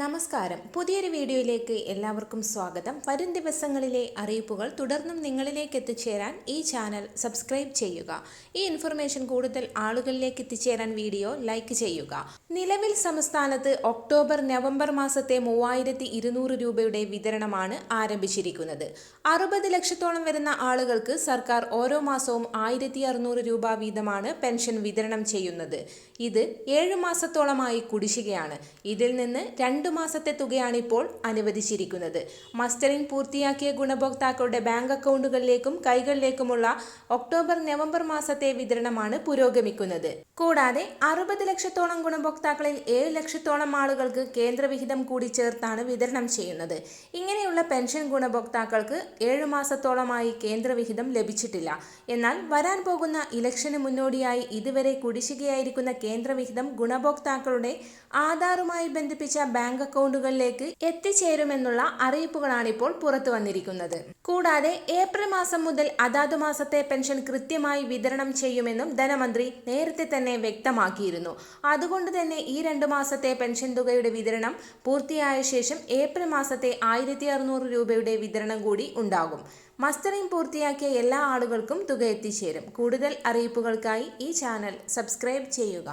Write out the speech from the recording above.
നമസ്കാരം. പുതിയൊരു വീഡിയോയിലേക്ക് എല്ലാവർക്കും സ്വാഗതം. വരും ദിവസങ്ങളിലെ അറിയിപ്പുകൾ തുടർന്നും നിങ്ങളിലേക്ക് എത്തിച്ചേരാൻ ഈ ചാനൽ സബ്സ്ക്രൈബ് ചെയ്യുക. ഈ ഇൻഫർമേഷൻ കൂടുതൽ ആളുകളിലേക്ക് എത്തിച്ചേരാൻ വീഡിയോ ലൈക്ക് ചെയ്യുക. നിലവിൽ സംസ്ഥാനത്ത് ഒക്ടോബർ നവംബർ മാസത്തെ മൂവായിരത്തി രൂപയുടെ വിതരണമാണ് ആരംഭിച്ചിരിക്കുന്നത്. അറുപത് ലക്ഷത്തോളം വരുന്ന ആളുകൾക്ക് സർക്കാർ ഓരോ മാസവും ആയിരത്തി രൂപ വീതമാണ് പെൻഷൻ വിതരണം ചെയ്യുന്നത്. ഇത് ഏഴ് മാസത്തോളമായി കുടിശ്ശികയാണ്. ഇതിൽ നിന്ന് രണ്ട് മാസത്തെ തുകയാണ് ഇപ്പോൾ അനുവദിച്ചിരിക്കുന്നത്. മസ്റ്ററിംഗ് പൂർത്തിയാക്കിയ ഗുണഭോക്താക്കളുടെ ബാങ്ക് അക്കൗണ്ടുകളിലേക്കും കൈകളിലേക്കുമുള്ള ഒക്ടോബർ നവംബർ മാസത്തെ വിതരണമാണ് പുരോഗമിക്കുന്നത്. കൂടാതെ അറുപത് ലക്ഷത്തോളം ഗുണഭോക്താക്കളിൽ ഏഴ് ലക്ഷത്തോളം ആളുകൾക്ക് കേന്ദ്രവിഹിതം കൂടി ചേർത്താണ് വിതരണം ചെയ്യുന്നത്. ഇങ്ങനെയുള്ള പെൻഷൻ ഗുണഭോക്താക്കൾക്ക് ഏഴു മാസത്തോളമായി കേന്ദ്രവിഹിതം ലഭിച്ചിട്ടില്ല. എന്നാൽ വരാൻ പോകുന്ന ഇലക്ഷന് മുന്നോടിയായി ഇതുവരെ കുടിശ്ശികയായിരിക്കുന്ന കേന്ദ്രവിഹിതം ഗുണഭോക്താക്കളുടെ ആധാറുമായി ബന്ധിപ്പിച്ച ബാങ്ക് അക്കൗണ്ടുകളിലേക്ക് എത്തിച്ചേരുമെന്നുള്ള അറിയിപ്പുകളാണ് ഇപ്പോൾ പുറത്തു വന്നിരിക്കുന്നത്. കൂടാതെ ഏപ്രിൽ മാസം മുതൽ അതാത് മാസത്തെ പെൻഷൻ കൃത്യമായി വിതരണം ചെയ്യുമെന്നും ധനമന്ത്രി നേരത്തെ തന്നെ വ്യക്തമാക്കിയിരുന്നു. അതുകൊണ്ട് തന്നെ ഈ രണ്ട് മാസത്തെ പെൻഷൻ തുകയുടെ വിതരണം പൂർത്തിയായ ശേഷം ഏപ്രിൽ മാസത്തെ ആയിരത്തി അറുന്നൂറ് രൂപയുടെ വിതരണം കൂടി ഉണ്ടാകും. മസ്റ്ററിംഗ് പൂർത്തിയാക്കിയ എല്ലാ ആളുകൾക്കും തുക എത്തിച്ചേരും. കൂടുതൽ അറിയിപ്പുകൾക്കായി ഈ ചാനൽ സബ്സ്ക്രൈബ് ചെയ്യുക.